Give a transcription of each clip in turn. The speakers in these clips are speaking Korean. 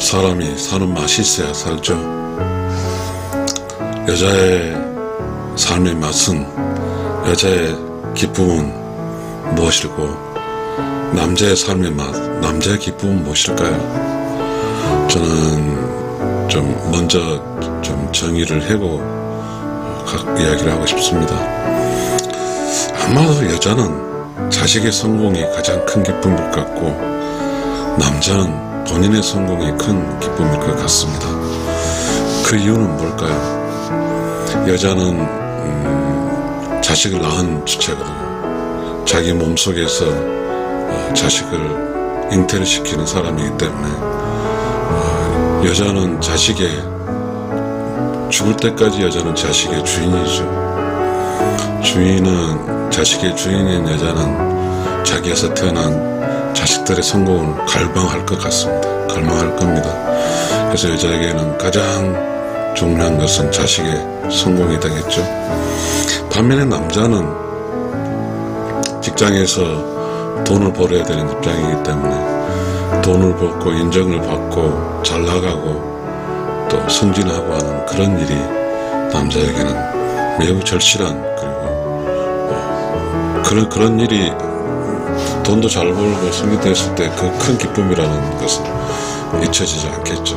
사람이 사는 맛이 있어야 살죠. 여자의 삶의 맛은 여자의 기쁨은 무엇이고 남자의 삶의 맛, 남자의 기쁨은 무엇일까요? 저는 좀 먼저 좀 정의를 하고 각 이야기를 하고 싶습니다. 아마도 여자는 자식의 성공이 가장 큰 기쁨일 것 같고 남자는 본인의 성공이 큰 기쁨일 것 같습니다. 그 이유는 뭘까요? 여자는 음, 자식을 낳은 주체거든요. 자기 몸속에서 어, 자식을 잉태를 시키는 사람이기 때문에 어, 여자는 자식의 죽을 때까지 여자는 자식의 주인이죠. 주인은 자식의 주인인 여자는 자기에서 태어난 자식들의 성공을 갈망할 것 같습니다. 갈망할 겁니다. 그래서 여자에게는 가장 중요한 것은 자식의 성공이 되겠죠. 반면에 남자는 직장에서 돈을 벌어야 되는 입장이기 때문에 돈을 벌고 인정을 받고 잘 나가고 또 승진하고 하는 그런 일이 남자에게는 매우 절실한 그리고 어, 그런 그런 일이 돈도 잘 벌고 승진됐을 때 그 큰 기쁨이라는 것은 잊혀지지 않겠죠.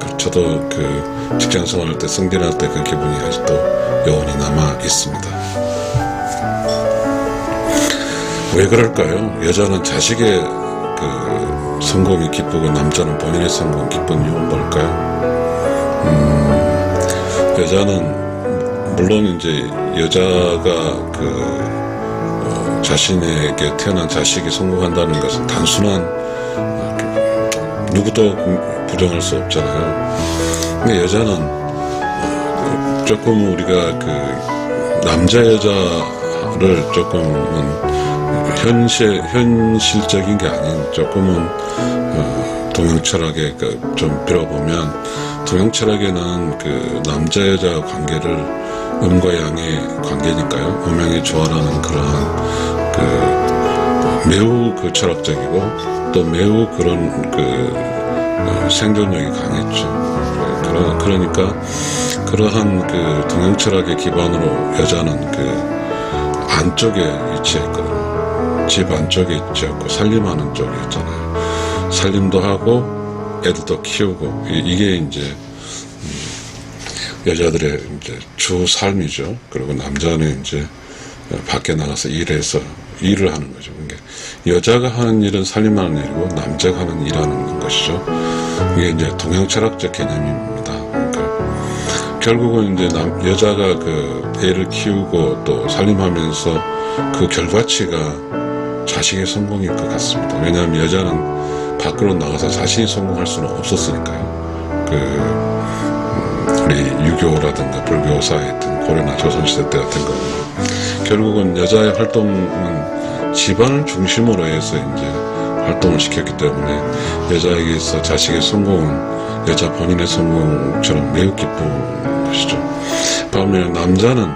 그 저도 그 직장 생활할 때 승진할 때 그 기분이 아직도 여운이 남아 있습니다. 왜 그럴까요? 여자는 자식의 그 성공이 기쁘고 남자는 본인의 성공 기쁜 이유는 뭘까요? 음, 여자는 물론 이제 여자가 그 어, 자신에게 태어난 자식이 성공한다는 것은 단순한 어, 그 누구도 부정할 수 없잖아요. 근데 여자는 어, 조금 우리가 그 남자 여자를 조금은 현실 현실적인 게 아닌 조금은 어, 동양 철학에 그좀 빌어보면 동양 철학에는 그 남자 여자 관계를 음과 양의 관계니까요. 음양의 조화라는 그러한 그 매우 그 철학적이고 또 매우 그런 그 어, 생존력이 강했죠. 그러, 그러니까 그러한 그 동양 철학의 기반으로 여자는 그 안쪽에 위치했거든요. 집 안쪽에 있지않고 살림하는 쪽이었잖아요. 살림도 하고 애들도 키우고 이- 이게 이제 음, 여자들의 이제 주 삶이죠. 그리고 남자는 이제 밖에 나가서 일해서 일을 하는 거죠. 그러니까 여자가 하는 일은 살림하는 일이고 남자가 하는 일하는 것이죠. 이게 이제 동양 철학적 개념입니다. 그러니까 결국은 이제 남, 여자가 그 애를 키우고 또 살림하면서 그 결과치가 자식의 성공일 것 같습니다. 왜냐하면 여자는 밖으로 나가서 자신이 성공할 수는 없었으니까요. 그 음, 우리 유교라든가 불교 사회든 고려나 조선시대 때 같은 경우는 결국은 여자의 활동은 집안을 중심으로 해서 이제 활동을 시켰기 때문에 여자에게서 자식의 성공은 여자 본인의 성공처럼 매우 기쁜 것이죠. 반면에 남자는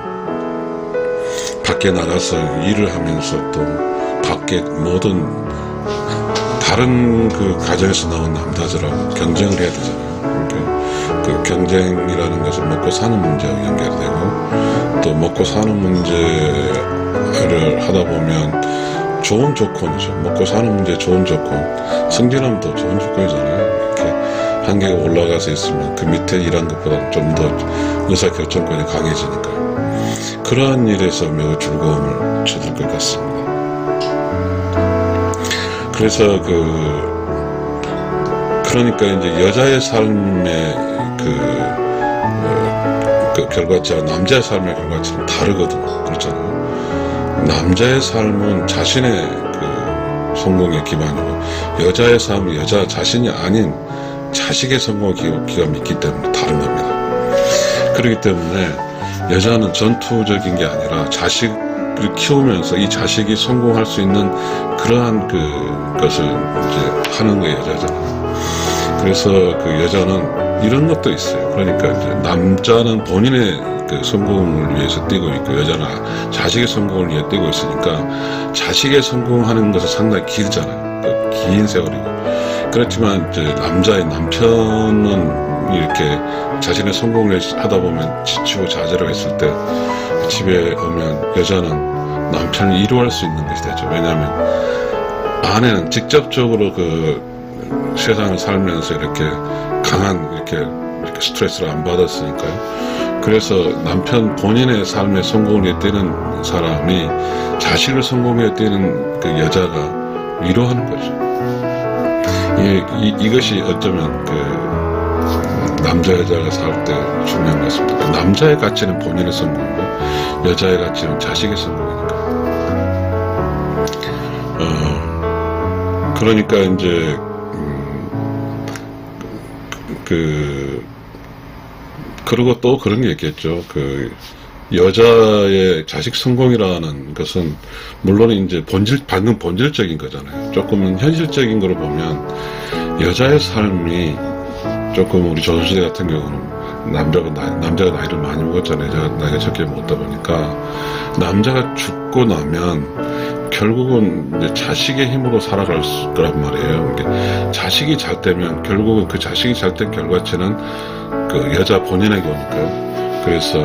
밖에 나가서 일을 하면서 또 밖에 모든 다른 그 가정에서 나온 남자들하고 경쟁을 해야 되잖아요. 그러니까 그 경쟁이라는 것은 먹고 사는 문제와 연결되고 또 먹고 사는 문제를 하다 보면 좋은 조건이죠. 먹고 사는 문제 좋은 조건. 승진하면 더 좋은 조건이잖아요. 이렇게 한계가 올라가서 있으면 그 밑에 일한 것보다 좀 더 의사 결정권이 강해지니까요. 그러한 일에서 매우 즐거움을 찾을 것 같습니다. 그래서 그 그러니까 이제 여자의 삶의 그, 어, 그 결과치와 남자의 삶의 결과치는 다르거든요. 그렇잖아요. 남자의 삶은 자신의 그 성공의 기반이고 여자의 삶은 여자 자신이 아닌 자식의 성공의 기- 기반이 있기 때문에 다른 겁니다. 그렇기 때문에 여자는 전투적인 게 아니라 자식 을 키우면서 이 자식이 성공할 수 있는 그러한 그 것을 이제 하는 게 여자잖아요. 그래서 그 여자는 이런 것도 있어요. 그러니까 이제 남자는 본인의 그 성공을 위해서 뛰고 있고 여자는 자식의 성공을 위해 뛰고 있으니까 자식의 성공하는 것은 상당히 길잖아요. 그 긴 세월이고 그렇지만 이제 남자의 남편은 이렇게 자신의 성공을 하다 보면 지치고 좌절을 했을 때 집에 오면 여자는 남편을 위로할 수 있는 것이 되죠. 왜냐하면 아내는 직접적으로 그 세상을 살면서 이렇게 강한 이렇게, 이렇게 스트레스를 안 받았으니까요. 그래서 남편 본인의 삶의 성공을 띄는 사람이 자식을 성공에 띄는 그 여자가 위로하는 거죠. 이, 이, 이것이 어쩌면 그 남자 여자가 살 때 중요한 것 같습니다. 그 남자의 가치는 본인의 성공이고 여자의 가치는 자식의 성공이니까. 어, 그러니까 이제 음, 그 그리고 또 그런 게 있겠죠. 그 여자의 자식 성공이라는 것은 물론 이제 본질 방금 본질적인 거잖아요. 조금은 현실적인 거로 보면 여자의 삶이 조금 우리 조선시대 같은 경우는 남자가 나이, 남자가 나이를 많이 먹었잖아요. 여자가 나이가 적게 먹었다 보니까 남자가 죽고 나면 결국은 이제 자식의 힘으로 살아갈 수- 거란 말이에요. 이게 자식이 잘 되면 결국은 그 자식이 잘 된 결과체는 그 여자 본인에게 오니까요. 그래서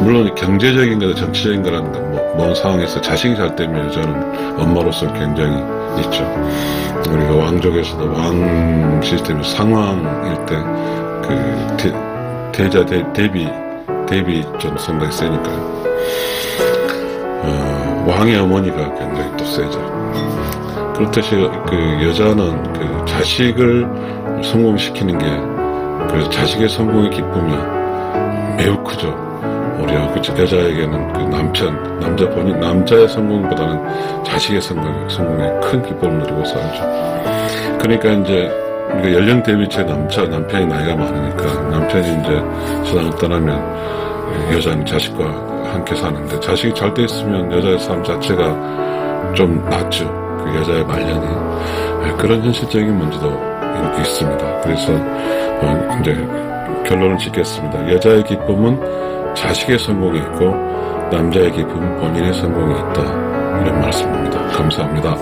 물론 경제적인 거나 정치적인 거라는 건 뭐, 먼 상황에서 자식이 잘 되면 여자는 엄마로서 굉장히 있죠. 우리가 왕족에서도 왕 시스템이 상왕일 때그 대자 대, 대비 대비 좀 상당히 세니까요. 어, 왕의 어머니가 굉장히 또 세죠. 그렇듯이 그 여자는 그 자식을 성공시키는 게 그래서 자식의 성공의 기쁨이 매우 크죠. 우리 그 여자에게는 그 남편, 남자 본인, 남자의 성공보다는 자식의 성공, 성공에 큰 기쁨을 누리고 살죠. 그러니까 이제 우리가 연령 대비 제 남자, 남편이 나이가 많으니까 남편이 이제 세상을 떠나면 여자는 자식과 함께 사는데 자식이 잘 돼 있으면 여자의 삶 자체가 좀 낫죠. 그 여자의 말년이. 네, 그런 현실적인 문제도 있- 있습니다. 그래서 어, 이제 결론을 짓겠습니다. 여자의 기쁨은 자식의 성공이 있고 남자의 기쁨은 본인의 성공이 있다. 이런 말씀입니다. 감사합니다.